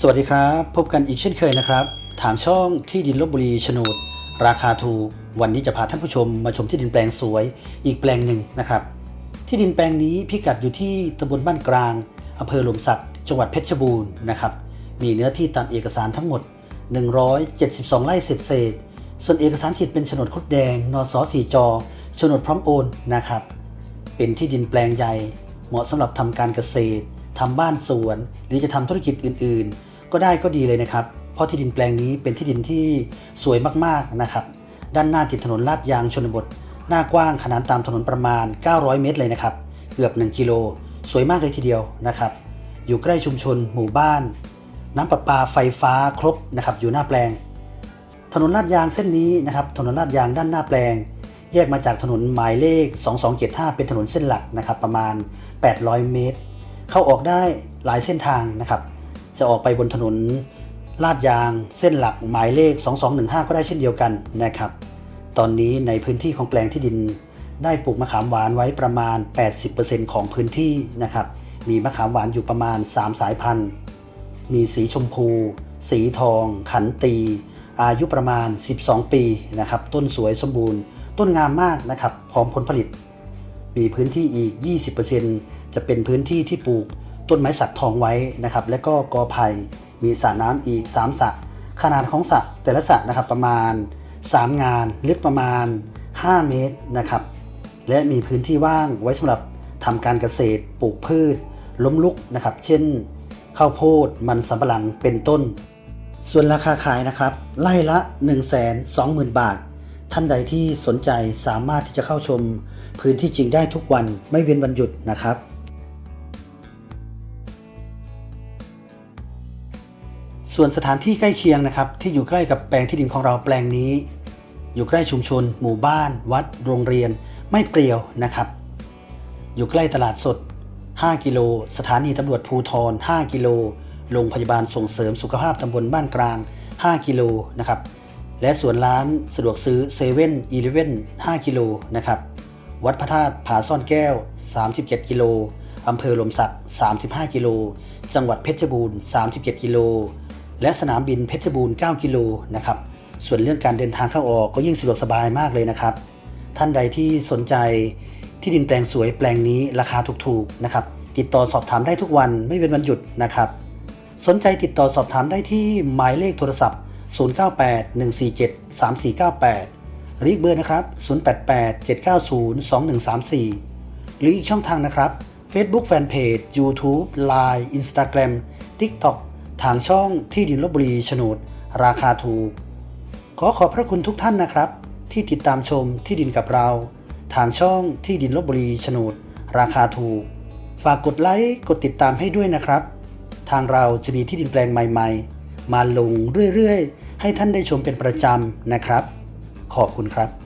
สวัสดีครับ พบกันอีกเช่นเคยนะครับทางช่องที่ดินลบบุรีโฉนด ราคาถูก วันนี้จะพาท่านผู้ชมมาชมที่ดินแปลงสวย อีกแปลงหนึ่งนะครับ ที่ดินแปลงนี้พิกัดอยู่ที่ตำบลบ้านกลางอำเภอหลมสักจังหวัดเพชรบูรณ์นะครับ มีเนื้อที่ตามเอกสารทั้งหมด 172 ไร่เศษเศษ ส่วนเอกสารสิทธิ์เป็นโฉนดคดแดง นสสีจอโฉนดพร้อมโอนนะครับ เป็นที่ดินแปลงใหญ่ เหมาะสำหรับทำการเกษตรทำบ้านสวน หรือจะทำธุรกิจอื่นๆ ก็ได้ก็ดีเลยนะครับ เพราะที่ดินแปลงนี้เป็นที่ดินที่สวยมากๆนะครับ ด้านหน้าติดถนนลาดยางชนบท หน้ากว้างขนานตามถนนประมาณ 900 เมตรเลยนะครับ เกือบ 1 กิโล สวยมากเลยทีเดียวนะครับ อยู่ใกล้ชุมชน หมู่บ้าน น้ำประปาไฟฟ้าครบนะครับ อยู่หน้าแปลง ถนนลาดยางเส้นนี้นะครับ ถนนลาดยางด้านหน้าแปลง แยกมาจากถนนหมายเลข 2275 เป็นถนนเส้นหลักนะครับ ประมาณ 800 เมตร เข้าออกได้หลายเส้นทางนะครับ จะออกไปบนถนนลาดยางเส้นหลักหมายเลข 2215 ก็ได้เช่นเดียวกันนะครับ ตอนนี้ในพื้นที่ของแปลงที่ดิน ได้ปลูกมะขามหวานไว้ประมาณ 80%ของพื้นที่นะครับ มีมะขามหวานอยู่ประมาณ 3 สายพันธุ์ มีสีชมพู สีทอง ขันตี อายุประมาณ 12 ปีนะครับ ต้นสวยสมบูรณ์ ต้นงามมากนะครับ พร้อมผลผลิต มีพื้นที่อีก 20%จะเป็นพื้นที่ที่ปลูก ต้นไม้สักทองไว้นะครับ และก็กอไผ่มีสระน้ำอีก3สระขนาดของสระแต่ละสระนะครับประมาณ 3 งานลึกประมาณ 5 เมตรนะครับ และมีพื้นที่ว่างไว้สำหรับทำการเกษตรปลูกพืช ล้มลุกนะครับ เช่นข้าวโพดมันสำปะหลังเป็นต้น ส่วนราคาขายนะครับ ไล่ละ 1 2 0 0 0 0 บาท ท่านใดที่สนใจสามารถที่จะเข้าชมพื้นที่จริงได้ทุกวันไม่เว้นวันหยุดนะครับ ส่วนสถานที่ใกล้เคียงนะครับที่อยู่ใกล้กับแปลงที่ดินของเราแปลงนี้ อยู่ใกล้ชุมชน หมู่บ้าน วัด โรงเรียน ไม่เปรี่ยวนะครับ อยู่ใกล้ตลาดสด 5 กิโล สถานีตำรวจภูทร 5 กิโล โรงพยาบาลส่งเสริมสุขภาพตำบลบ้านกลาง 5 กิโลนะครับ และสวนร้านสะดวกซื้อเซเว่นอีเลฟเว่น5กิโลนะครับ วัดพระธาตุผาซ่อนแก้ว 37 กิโลอำเภอหลมสัก 35 กิโล จังหวัดเพชรบูรณ์ 37 กิโล และสนามบินเพชรบูรณ์ 9 กิโลนะครับ ส่วนเรื่องการเดินทางเข้าออกก็ยิ่งสะดวกสบายมากเลยนะครับ ท่านใดที่สนใจที่ดินแปลงสวยแปลงนี้ราคาถูกๆนะครับ ติดต่อสอบถามได้ทุกวันไม่เป็นวันหยุดนะครับ สนใจติดต่อสอบถามได้ที่หมายเลขโทรศัพท์ 0981473498 หรืออีกเบอร์นะครับ 0887902134 หรืออีกช่องทางนะครับ Facebook Fanpage YouTube Line Instagram TikTok ทางช่องที่ดินลบบุรีโฉนด ราคาถูก ขอขอบพระคุณทุกท่านนะครับ ที่ติดตามชมที่ดินกับเรา ทางช่องที่ดินลบบุรีโฉนด ราคาถูก ฝากกดไลค์กดติดตามให้ด้วยนะครับ ทางเราจะมีที่ดินแปลงใหม่ ๆ มาลงเรื่อยๆ ให้ท่านได้ชมเป็นประจำนะครับ ขอบคุณครับ